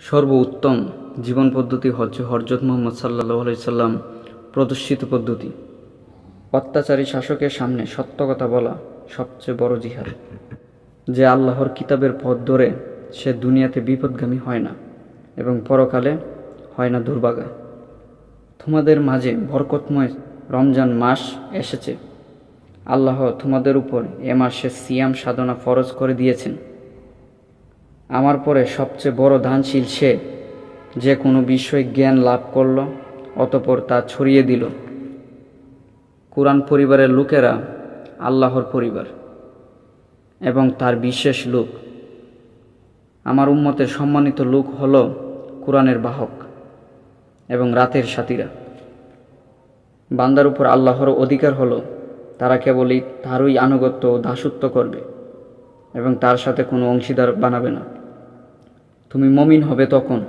সর্বোত্তম জীবন পদ্ধতি হচ্ছে হরজত মোহাম্মদ সাল্লাহ সাল্লাম প্রদর্শিত পদ্ধতি। অত্যাচারী শাসকের সামনে সত্য কথা বলা সবচেয়ে বড় জিহাদ। যে আল্লাহর কিতাবের পথ ধরে সে দুনিয়াতে বিপদগামী হয় না এবং পরকালে হয় না দুর্ভাগা। তোমাদের মাঝে বরকতময় রমজান মাস এসেছে। আল্লাহ তোমাদের উপর এ মাসে সিয়াম সাধনা ফরজ করে দিয়েছেন। আমার পরে সবচেয়ে বড় দানশীল সে যে কোনো বিষয়ে জ্ঞান লাভ করল, অতপর তা ছড়িয়ে দিল। কোরআন পরিবারের লোকেরা আল্লাহর পরিবার এবং তার বিশেষ লোক। আমার উম্মতের সম্মানিত লোক হল কোরআনের বাহক এবং রাতের সাথীরা। বান্দার উপর আল্লাহর অধিকার হল, তারা কেবলই তারই আনুগত্য ও দাসত্ব করবে এবং তার সাথে কোনো অংশীদার বানাবে না। তুমি মমিন হবে তখন,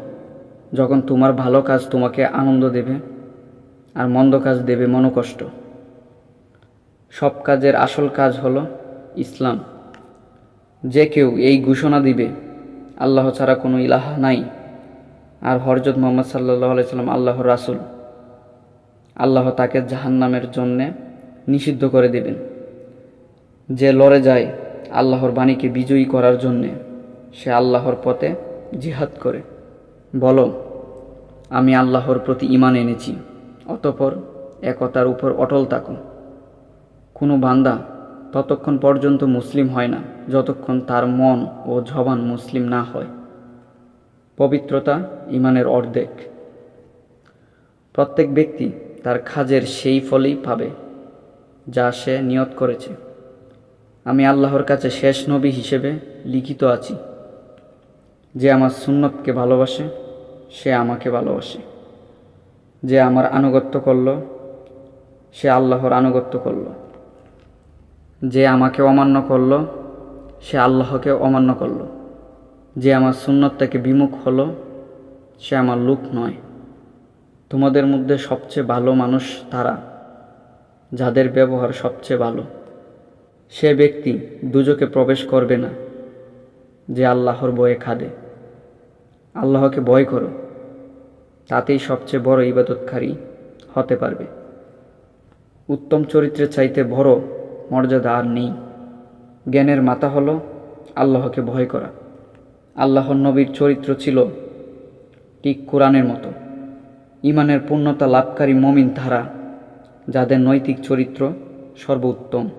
যখন তোমার ভালো কাজ তোমাকে আনন্দ দেবে আর মন্দ কাজ দেবে মনোকষ্ট। সব কাজের আসল কাজ হলো ইসলাম। যে কেউ এই ঘোষণা দিবে, আল্লাহ ছাড়া কোনো ইলাহা নাই। আর হরজত মোহাম্মদ সাল্লাহ আলাইসাল্লাম আল্লাহর রাসুল, আল্লাহ তাকে জাহান্নামের জন্যে নিষিদ্ধ করে দেবেন। যে লড়ে যায় আল্লাহর বাণীকে বিজয়ী করার জন্যে, সে আল্লাহর পথে জিহাদ করে। বলো, আমি আল্লাহর প্রতি ইমান এনেছি, অতপর একতার উপর অটল থাকো। কোনো বান্দা ততক্ষণ পর্যন্ত মুসলিম হয় না, যতক্ষণ তার মন ও জবান মুসলিম না হয়। পবিত্রতা ইমানের অর্ধেক। প্রত্যেক ব্যক্তি তার খাজের সেই ফলেই পাবে, যা সে নিয়ত করেছে। আমি আল্লাহর কাছে শেষ নবী হিসেবে লিখিত আছি। যে আমার সুন্নতকে ভালোবাসে, সে আমাকে ভালোবাসে। যে আমার আনুগত্য করল, সে আল্লাহর আনুগত্য করল। যে আমাকে অমান্য করল, সে আল্লাহকে অমান্য করল। যে আমার সুন্নত থেকে বিমুখ হলো, সে আমার লোক নয়। তোমাদের মধ্যে সবচেয়ে ভালো মানুষ তারা, যাদের ব্যবহার সবচেয়ে ভালো। সে ব্যক্তি দুজকে প্রবেশ করবে না। যে আল্লাহর বয়ে খাদে। আল্লাহকে ভয় করো, তাতেই সবচেয়ে বড় ইবাদতকারী হতে পারবে। উত্তম চরিত্রের চাইতে বড় মর্যাদা আর নেই। জ্ঞানের মাথা হলো আল্লাহকে ভয় করা। আল্লাহর নবীর চরিত্র ছিল ঠিক কোরআনের মতো। ইমানের পূর্ণতা লাভকারী মমিন ধারা, যাদের নৈতিক চরিত্র সর্বোত্তম।